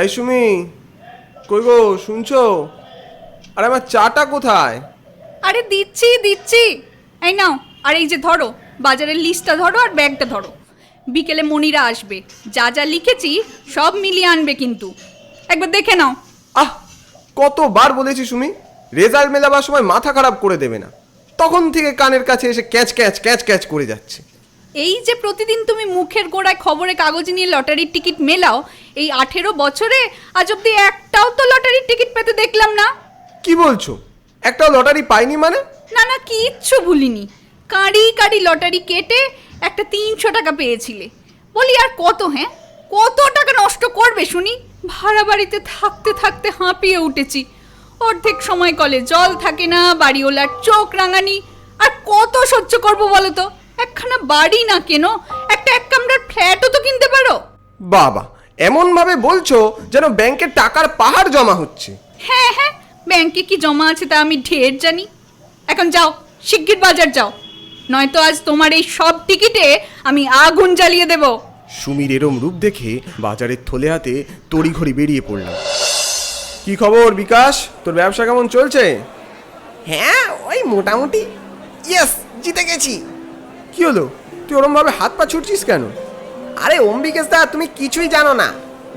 এই সুমি কই গো শুনছো? আরে আমার চাটা কোথায়? আরে দিচ্ছি দিচ্ছি। এই নাও আর এই যে ধরো বাজারের লিস্টটা ধরো আর ব্যাগটা ধরো। বিকেলে মনিরা আসবে যা যা লিখেছি সব মিলিয়ে আনবে কিন্তু। একবার দেখে নাও। আহ কতবার বলেছি সুমি রেজাল্ট মেলাবার সময় মাথা খারাপ করে দেবে না। তখন থেকে কানের কাছে এসে ক্যাচ ক্যাচ ক্যাচ ক্যাচ করে যাচ্ছে। এই যে প্রতিদিন তুমি মুখের গোড়ায় খবরে কাগজ নিয়ে লটারির টিকিট মেলাও এই আঠেরো বছরে আজ অব্দি একটাও তো লটারির টিকিট পেতে দেখলাম না। কি বলছো? একটা লটারি পাইনি মানে? না না কিচ্ছু ভুলিনি। কাঁড়ি কাঁড়ি লটারি কেটে একটা তিনশো টাকা পেয়েছিলে। বলি আর কত হ্যাঁ? কত টাকা নষ্ট করবে শুনি? ভাড়া বাড়িতে থাকতে থাকতে হাঁপিয়ে উঠেছি। অর্ধেক সময় কলে জল থাকে না বাড়িওয়ালার চোখ রাঙানি। আর কত সহ্য করব বলো তো? একখানা বাড়ি না কেন? একটা এক কামরার ফ্ল্যাটও তো কিনতে পারো। বাবা এমন ভাবে বলছো যেন ব্যাংকে টাকার পাহাড় জমা হচ্ছে। হ্যাঁ হ্যাঁ ব্যাংকে কি জমা আছে তা আমি ঢের জানি। এখন যাও শিগগির বাজার যাও। নয়তো আজ তোমার এই সব টিকিটে আমি আগুন জ্বালিয়ে দেব। সুমির এরম রূপ দেখে বাজারের থলে হাতে তড়িঘড়ি বেরিয়ে পড়লাম। কি খবর বিকাশ? তোর ব্যবসা কেমন চলছে? হ্যাঁ ওই মোটামুটি ইয়েস জিতে গেছি। কি হলো? তুই ওরম ভাবে হাত পা ছুটছিস কেন? আরে অম্বিকেশ দা তুমি কিছুই জানো না।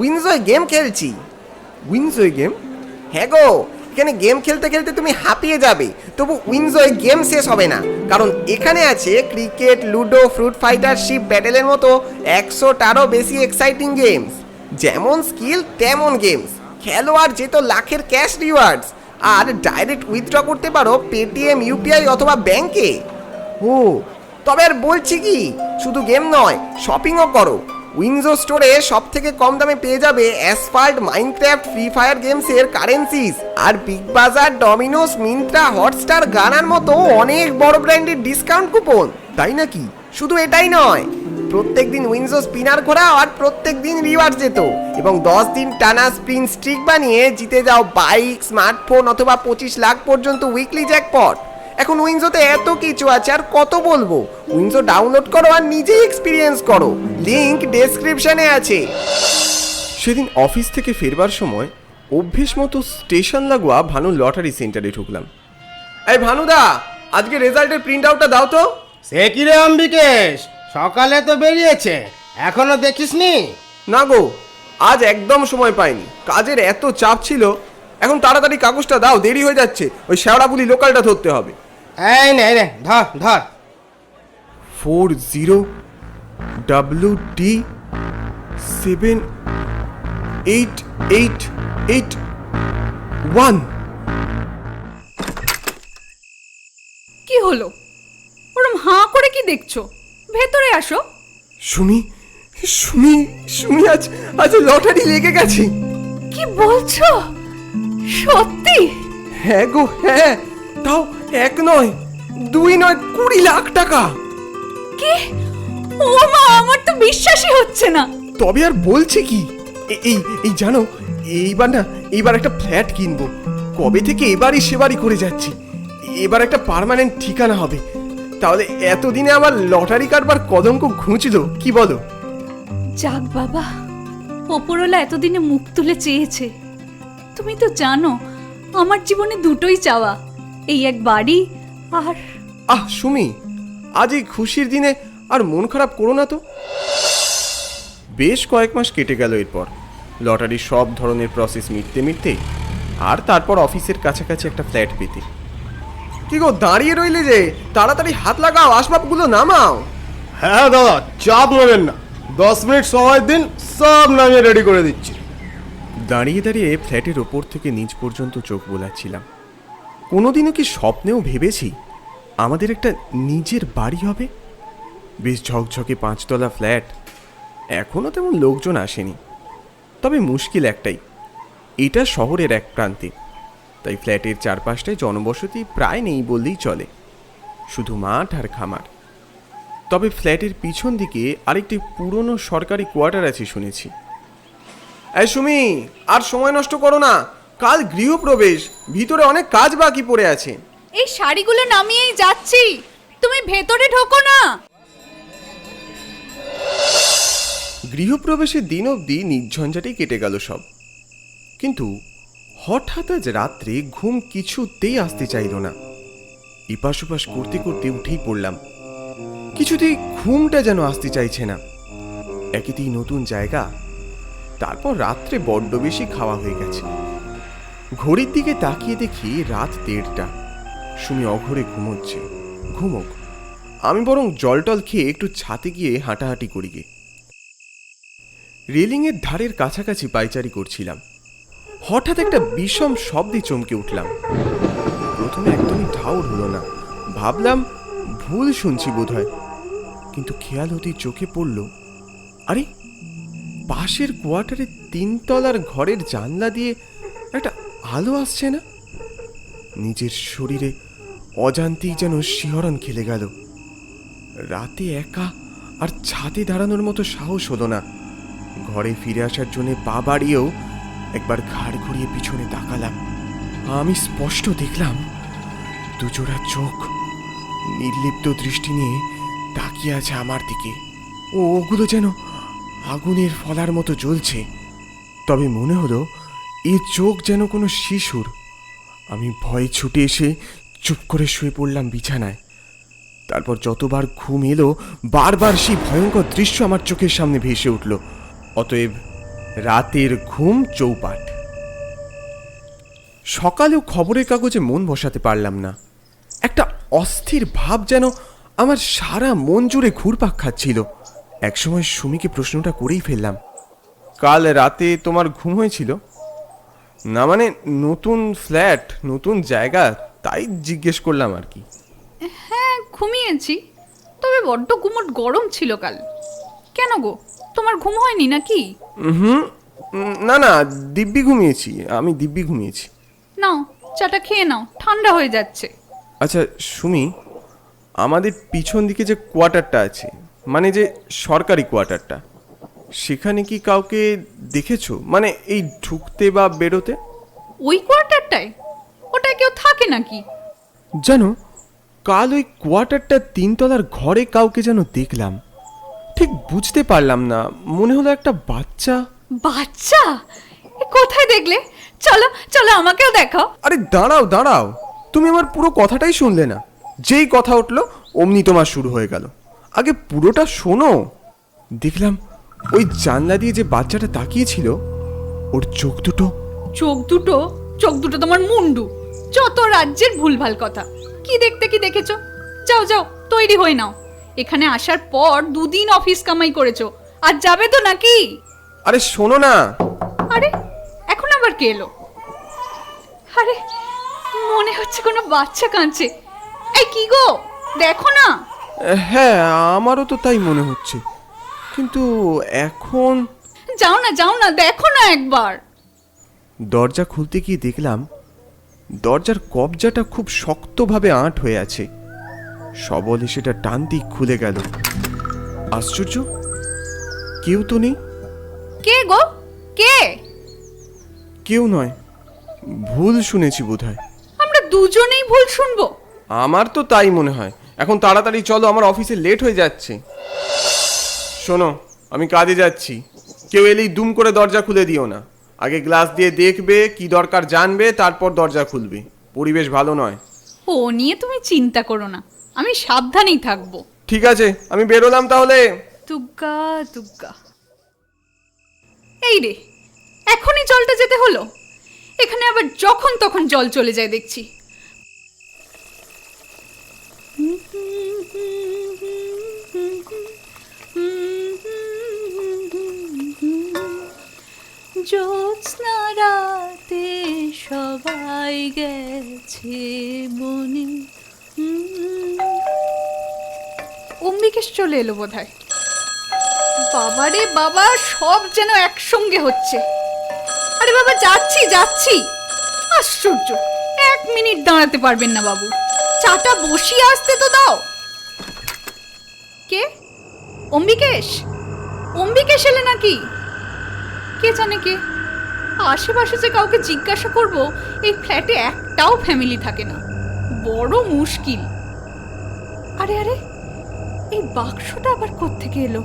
উইনজয় গেম খেলছি। উইন্স ওই গেম হ্যাঁ গো এখানে গেম খেলতে খেলতে তুমি হাঁপিয়ে যাবে। তবু উইনজয় গেম শেষ হবে না। কারণ এখানে আছে cricket ludo fruit fighter ship ব্যাটেলের মতো একশোটারও বেশি এক্সাইটিং গেমস যেমন স্কিল তেমন গেমস খেলোয়াড় যেত লাখের ক্যাশ রিওয়ার্ডস আর ডাইরেক্ট উইথড্র করতে পারো পেটিএম ইউপিআই অথবা ব্যাংকে ও তবে আর বলছি কি, শুধু গেম নয় শপিংও করো। উইনজো স্টোরে সব থেকে কম দামে পেয়ে যাবে অ্যাসফাল্ট মাইনক্রাফট ফ্রি ফায়ার গেমসের কারেন্সিস আর Big Bazaar Domino's Myntra Hotstar গানার মতো অনেক বড় ব্র্যান্ডের ডিসকাউন্ট কুপন তাই নাকি? শুধু এটাই নয় প্রত্যেক দিন উইনজো স্পিনার ঘোরা আর প্রত্যেক দিন রিওয়ার্ড যেত। এবং দশ দিন টানা স্প্রিন স্ট্রিক বানিয়ে জিতে যাও বাইক স্মার্টফোন অথবা পঁচিশ লাখ পর্যন্ত উইকলি জ্যাকপট এখন উইনজোতে এত কিছু আছে আর কত বলব? উইনজো ডাউনলোড করো আর নিজেই এক্সপিরিয়েন্স করো। লিংক ডেসক্রিপশনে আছে। সেদিন অফিস থেকে ফেরবার সময় অভ্যেস মতো স্টেশন লাগোয়া ভানু লটারি সেন্টারে ঢুকলাম। এই ভানুদা আজকে রেজাল্টের প্রিন্ট আউটটা দাও তো। সে কি রে অম্বিকেশ? সকালে তো বেরিয়েছে। এখনও দেখিসনি? না গো আজ একদম সময় পাইনি। কাজের এত চাপ ছিল এখন তাড়াতাড়ি কাগজটা দাও দেরি হয়ে যাচ্ছে। ওই শেওড়াপুলি লোকালটা ধরতে হবে। এই নে এই নে ধর ধর। Four zero W D seven eight eight eight one. কি হলো? ওরম হাঁ করে কি দেখছ? ভেতরে আসো। সুমি সুমি শুনি আজ আজ লটারি লেগে গেছে। কি বলছো? সত্যি? হ্যাঁ গো হ্যাঁ। তাও এক নয় দুই নয় কুড়ি লাখ টাকা। কি? ও মা আমার তো বিশ্বাসই হচ্ছে না। তবে আর বলছে কি? এ- এই এই জানো এইবার না এইবার একটা ফ্ল্যাট কিনবো। কবে থেকে এবারই সেবারই করে যাচ্ছি। এবার একটা পার্মানেন্ট ঠিকানা হবে। তাহলে এতদিনে আমার লটারি কাটবার কদঙ্ক ঘুঁচলো কি বলো? যাক বাবা ওপরওয়ালা এতদিনে মুখ তুলে চেয়েছে। তুমি তো জানো আমার জীবনে দুটোই চাওয়া এই এক বাড়ি আর আহ সুমি আজ এই খুশির দিনে আর মন খারাপ করো না তো। বেশ কয়েক মাস কেটে গেল এরপর। লটারির সব ধরনের প্রসেস মিটতে মিটতে আর তারপর অফিসের কাছাকাছি একটা ফ্ল্যাট পেতে। কি গো দাঁড়িয়ে রইলে যে তাড়াতাড়ি হাত লাগাও আসবাবগুলো নামাও। হ্যাঁ দাদা চাপ নেবেন না। দশ মিনিট সময় দিন সব নামিয়ে রেডি করে দিচ্ছি। দাঁড়িয়ে দাঁড়িয়ে ফ্ল্যাটের ওপর থেকে নিচ পর্যন্ত চোখ বোলাচ্ছিলাম। কোনোদিনও কি স্বপ্নেও ভেবেছি আমাদের একটা নিজের বাড়ি হবে? বেশ ঝকঝকে পাঁচতলা ফ্ল্যাট। এখনও তেমন লোকজন আসেনি। তবে মুশকিল একটাই, এটা শহরের এক প্রান্তে। তাই ফ্ল্যাটের চারপাশটায় জনবসতি প্রায় নেই বললেই চলে, শুধু মাঠ আর খামার। তবে ফ্ল্যাটের পিছন দিকে আরেকটি পুরনো সরকারি কোয়ার্টার আছে শুনেছি। এই সুমি আর সময় নষ্ট করো না। কাল গৃহপ্রবেশ ভিতরে অনেক কাজ বাকি পড়ে আছে। এই শাড়িগুলো নামিয়েই যাচ্ছি। তুমি ভেতরে ঢোকো না। গৃহপ্রবেশের দিন অবধি নির্ঝঞ্ঝাটেই কেটে গেল সব। কিন্তু হঠাৎ আজ রাত্রে ঘুম কিছুতেই আসতে চাইল না। ইপাশ উপাস করতে করতে উঠেই পড়লাম। কিছুতেই ঘুমটা যেন আসতে চাইছে না। একেতেই নতুন জায়গা তারপর রাত্রে বড্ড বেশি খাওয়া হয়ে গেছে। ঘড়ির দিকে তাকিয়ে দেখি রাত দেড়টা। সুমি অঘরে ঘুমোচ্ছে। ঘুমোক। আমি বরং জল টল খেয়ে একটু ছাতে গিয়ে হাঁটাহাঁটি করি গে। রেলিংয়ের ধারের কাছাকাছি পাইচারি করছিলাম। হঠাৎ একটা বিষম শব্দে চমকে উঠলাম। প্রথমে একদমই ঠাউর হলো না। ভাবলাম, ভুল শুনছি বোধহয়। কিন্তু খেয়াল হতেই চোখে পড়ল, আরে পাশের কোয়ার্টারে তিনতলার ঘরের জানলা দিয়ে একটা আলো আসছে না? নিজের শরীরে অজান্তেই যেন শিহরণ খেলে গেল। রাতে একা আর ছাদে দাঁড়ানোর মতো সাহস হলো না। ঘরে ফিরে আসার জন্য পা বাড়িয়েও একবার ঘাড় ঘুরিয়ে পিছনে তাকালাম। আমি স্পষ্ট দেখলাম, দুজোড়া চোখ নির্লিপ্ত দৃষ্টি নিয়ে তাকিয়ে আছে আমার দিকে। ও ওগুলো যেন আগুনের ফলার মতো জ্বলছে। তবে মনে হলো, এ চোখ যেন কোনো শিশুর। আমি ভয়ে ছুটে এসে চুপ করে শুয়ে পড়লাম বিছানায়। তারপর যতবার ঘুম এলো, বারবার সেই ভয়ঙ্কর দৃশ্য আমার চোখের সামনে ভেসে উঠল। অতএব রাতের ঘুম চৌপাট সকালেও খবরের কাগজে মন বসাতে পারলাম না। একটা অস্থির ভাব যেন আমার সারা মন জুড়ে ঘুরপাক খাচ্ছিল। একসময় সুমিকে প্রশ্নটা করেই ফেললাম। কাল রাতে তোমার ঘুম হয়েছিল? না মানে নতুন ফ্ল্যাট নতুন জায়গা তাই জিজ্ঞেস করলাম আর কি। হ্যাঁ ঘুমিয়েছি। তবে বড্ড গুমট গরম ছিল কাল। কেন গো? তোমার ঘুম হয়নি নাকি? হুম না না দিব্যি ঘুমিয়েছি আমি দিব্যি ঘুমিয়েছি। নাও চাটা খেয়ে নাও ঠান্ডা হয়ে যাচ্ছে। আচ্ছা সুমি আমাদের পিছন দিকে যে কোয়ার্টারটা আছে মানে যে সরকারি কোয়ার্টারটা সেখানে কি কাউকে দেখেছ? মানে এই ঢুকতে বা বেরোতে? ওই কোয়ার্টারটায়? ওটায় কেউ থাকে নাকি? জানো কাল ওই কোয়ার্টারটা তিনতলার ঘরে কাউকে যেন দেখলাম। ঠিক বুঝতে পারলাম না মনে হলো একটা বাচ্চা। বাচ্চা? এ কোথায় দেখলে? চলো চলো আমাকেও দেখাও। আরে দাঁড়াও দাঁড়াও। তুমি আমার পুরো কথাটাই শুনলে না। যেই কথা উঠল অমনি তোমার শুরু হয়ে গেল। আগে পুরোটা শোনো। দেখলাম ওই জানলা দিয়ে যে বাচ্চাটা তাকিয়েছিল ওর চোখ দুটো। চোখ দুটো? চোখ দুটো তোমার মুন্ডু। যত রাজ্যের ভুলভাল কথা। কি দেখতে কি দেখেছ? যাও যাও তৈরি হয়ে নাও। এখানে আসার পর দুদিন অফিস কামাই করেছ। আর যাবে তো নাকি? আরে শোনো না। আরে এখন আবার কে এলো? আরে মনে হচ্ছে কোনো বাচ্চা কাঁদছে। এই কি গো? দেখো না। হ্যাঁ আমারও তো তাই মনে হচ্ছে। কিন্তু এখন যাও না যাও না দেখো না একবার। দরজা খুলতে গিয়ে দেখলাম দরজার কবজাটা খুব শক্তভাবে আঁট হয়ে আছে। সবলে সেটা টানতেই খুলে গেল। আশ্চর্য কেউ তো নেই। কে গো? কে? কেউ নয় ভুল শুনেছি বোধহয়। আমরা দুজনেই ভুল শুনব। আমার তো তাই মনে হয়। এখন তাড়াতাড়ি চলো আমার অফিসে লেট হয়ে যাচ্ছে। শোনো আমি কাজে যাচ্ছি। কেউ এলেই দুম করে দরজা খুলে দিও না। আগে গ্লাস দিয়ে দেখবে কি দরকার জানবে তারপর দরজা খুলবে। পরিবেশ ভালো নয়। ও নিয়ে তুমি চিন্তা করো না। আমি সাবধানেই থাকব। ঠিক আছে আমি বেরোলাম তাহলে। তুগ্গা তুগ্গা এই রে এখনই জলটা যেতে হলো? এখানে আবার যখন তখন জল চলে যায় দেখছি। জ্যোৎস্না রাতে সবাই গেছে বনে। অম্বিকেশ চলে এলো বোধ হয় বাবারে বাবা, সব যেন একসঙ্গে হচ্ছে। আরে বাবা, যাচ্ছি যাচ্ছি। আশ্চর্য, এক মিনিট দাঁড়াতে পারবেন না বাবু। চাটা বসিয়ে আসতে তো দাও। কে? অম্বিকেশ? অম্বিকেশ এলে নাকি? কে জানে কে? আশেপাশে যে কাউকে জিজ্ঞাসা করব, এই ফ্ল্যাটে একটাও ফ্যামিলি থাকে না। বড় মুশকিল। আরে আরে, এই বাক্সটা আবার কোত্থেকে এলো?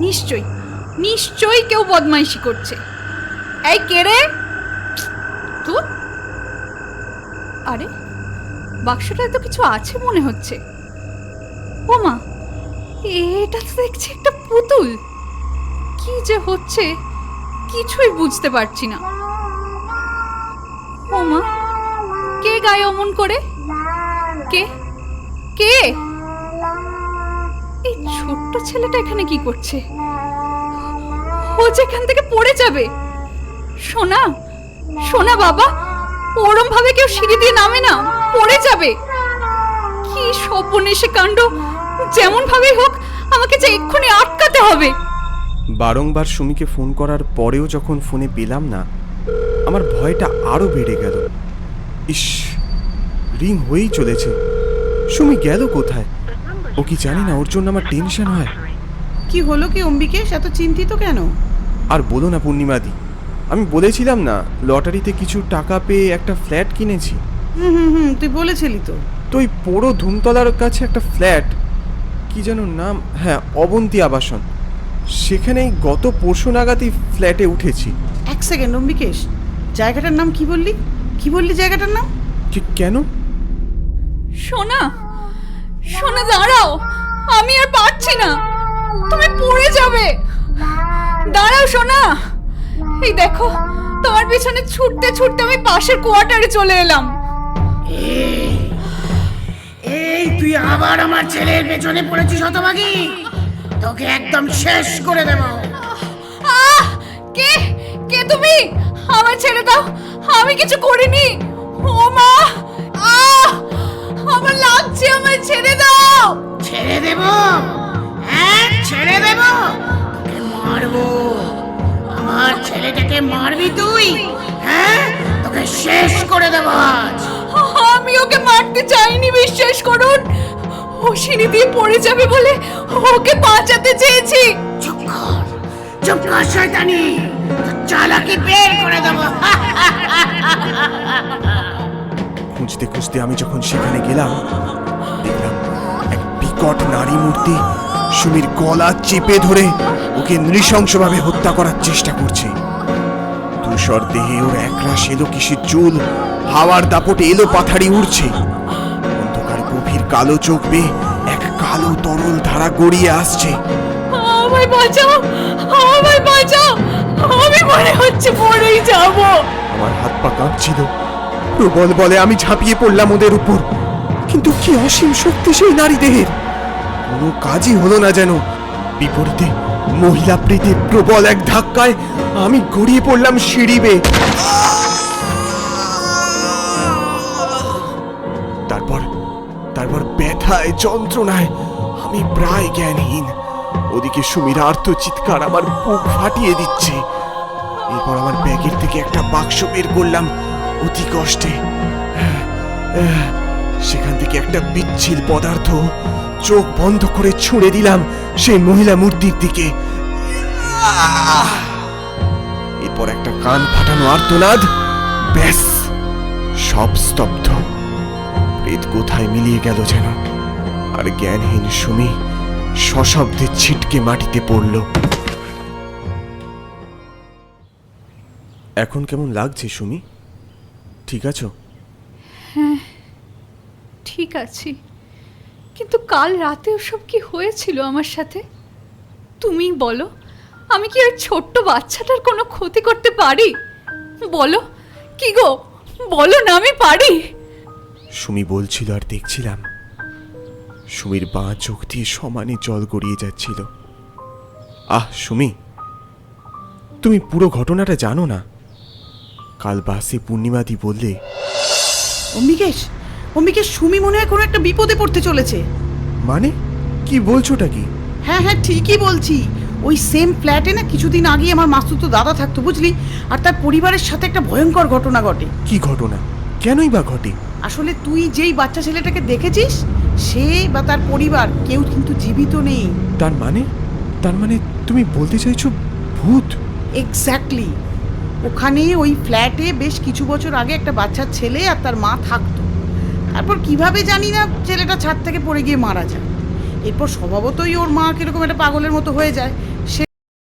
নিশ্চয়ই নিশ্চয়ই কেউ বদমাইশি করছে। এই কে রে? তুই আরে, বাক্সটায় তো কিছু আছে মনে হচ্ছে। ও মা এটা তো দেখছি একটা পুতুল। কি যে হচ্ছে, কিছুই বুঝতে পারছি না। ও মা, কে গায়ে অমন করে? কে? কে? এই ছোট্ট ছেলেটা এখানে কি করছে? ও যেখান থেকে পড়ে যাবে। সোনা সোনা বাবা ওরম ভাবে কেউ সিঁড়ি দিয়ে নামে না, পড়ে যাবে। কি সপনেশে কাণ্ড যেমন ভাবেই হোক, আমাকে যে এক্ষুনি আটকাতে হবে। বারংবার সুমিকে ফোন করার পরেও যখন ফোনে পেলাম না আমার ভয়টা আরও বেড়ে গেল। ইস রিং হয়েই চলেছে। সুমি গেল কোথায়? ও কি জানি না ওর জন্য আমার টেনশন হয়। কি হলো কি অম্বিকেশ এত চিন্তিত কেন? আর বলো না পূর্ণিমাদি আমি বলেছিলাম না লটারিতে কিছু টাকা পেয়ে একটা ফ্ল্যাট কিনেছি। হুম হুম হুম তুই বলেছিলি তো। তো ওই পোড়ো ধুমতলার কাছে একটা ফ্ল্যাট কি যেন নাম হ্যাঁ অবন্তী আবাসন। সেখানেই গত পরশু নাগাদই ফ্ল্যাটে উঠেছি। এক সেকেন্ড অম্বিকেশ জায়গাটার নাম কি বললি? কি বললি জায়গাটার নাম? কি কেন? সোনা সোনা দাঁড়াও। আমি আর পারছি না। তুমি পড়ে যাবে। দাঁড়াও সোনা। এই দেখো তোমার পিছনে ছুটতে ছুটতে আমি পাশের কোয়ার্টারে চলে এলাম। এই তুই আবার আমার ছেলের পেছনে পড়েছিস হতভাগী? তোকে একদম শেষ করে দেব। আহ কে? কে তুমি? আমার ছেড়ে দাও। আমি কিছু করিনি। ও মা! আহ আমার লাগছে আমায় ছেড়ে দাও। ছেড়ে দেব? হ্যাঁ ছেড়ে দেব। তোকে মারবো। আমার ছেলেটাকে মারবি তুই? হ্যাঁ? তোকে শেষ করে দেব আজ। আমি ওকে মারতে চাইনি বিশ্বাস করুন। ও সিঁড়ি দিয়ে পড়ে যাবে বলে ওকে বাঁচাতে চেয়েছি। চুপ কর চুপ কর শয়তানি। চালাকি বের করে দেব। খুঁজতে খুঁজতে আমি যখন সেখানে গেলাম দেখলাম এক বিকট নারী মূর্তি সুমির গলা চেপে ধরে ওকে নৃশংসভাবে হত্যা করার চেষ্টা করছে। ধূসর দেহে ওর একরাশ এলো কিসের চুল হাওয়ার দাপটে এলো পাথাড়ি উড়ছে। কালো চোখ বেয়ে এক কালো তরল ধারা গড়িয়ে আসছে। আমায় বাঁচাও! আমায় বাঁচাও! আমি মনে হচ্ছে পড়েই যাব! আমার হাত পা কাঁপছিল। প্রবল বলে আমি ঝাঁপিয়ে পড়লাম ওদের উপর। কিন্তু কি অসীম শক্তি সেই নারী দেহের কোনো কাজই হলো না যেন। বিপরীতে মহিলা প্রীতির প্রবল এক ধাক্কায় আমি গড়িয়ে পড়লাম সিঁড়ি বেয়ে। তারপর তারপর ব্যথায়, যন্ত্রণায় আমি প্রায় জ্ঞানহীন। ওদিকে সুমির আর্ত চিৎকার আমার বুক ফাটিয়ে দিচ্ছে। এরপর আমার ব্যাগের থেকে একটা বাক্স বের করলাম অতি কষ্টে। সেখান থেকে একটা বিচ্ছিল পদার্থ চোখ বন্ধ করে ছুঁড়ে দিলাম সেই মহিলা মূর্তির দিকে! এরপর একটা কান ফাটানো আর্তনাদ, ব্যাস, সব স্তব্ধ। প্রেত কোথায় মিলিয়ে গেল যেন? আর জ্ঞানহীন সুমি সশব্দে ছিটকে মাটিতে পড়ল। এখন কেমন লাগছে সুমি? ঠিক আছো? ঠিক আছে। কিন্তু কাল রাতে ওসব কি হয়েছিল আমার সাথে? তুমি বলো, আমি কি ওই ছোট্ট বাচ্চাটার কোনো ক্ষতি করতে পারি? বলো, কি গো? বলো না আমি পারি? সুমি বলছিল আর দেখছিলাম। সুমির বাঁ চোখ দিয়ে সমানে জল গড়িয়ে যাচ্ছিল। আহ সুমি তুমি পুরো ঘটনাটা জানো না? কাল বাসে পূর্ণিমাদি বললে অম্বিকেশ অম্বিকেশ সুমি মনে হয় কোনো একটা বিপদে পড়তে চলেছে। মানে? কি বলছোটা কি? হ্যাঁ হ্যাঁ ঠিকই বলছি। ওই সেম ফ্ল্যাটে না কিছুদিন আগে আমার মাসুতো দাদা থাকতো বুঝলি? আর তার পরিবারের সাথে একটা ভয়ঙ্কর ঘটনা ঘটে। কি ঘটনা? কেনই বা ঘটে? আসলে তুই যেই বাচ্চা ছেলেটাকে দেখেছিস সে বা তার পরিবার কেউ কিন্তু জীবিত নেই। তার মানে? তার মানে তুমি বলতে চাইছো ভূত? এক্স্যাক্টলি ওখানে ওই ফ্ল্যাটে বেশ কিছু বছর আগে একটা বাচ্চা ছেলে আর তার মা থাকতো। তারপর কীভাবে জানি না ছেলেটা ছাদ থেকে পড়ে গিয়ে মারা যায়। এরপর স্বভাবতই ওর মা কীরকম একটা পাগলের মতো হয়ে যায়।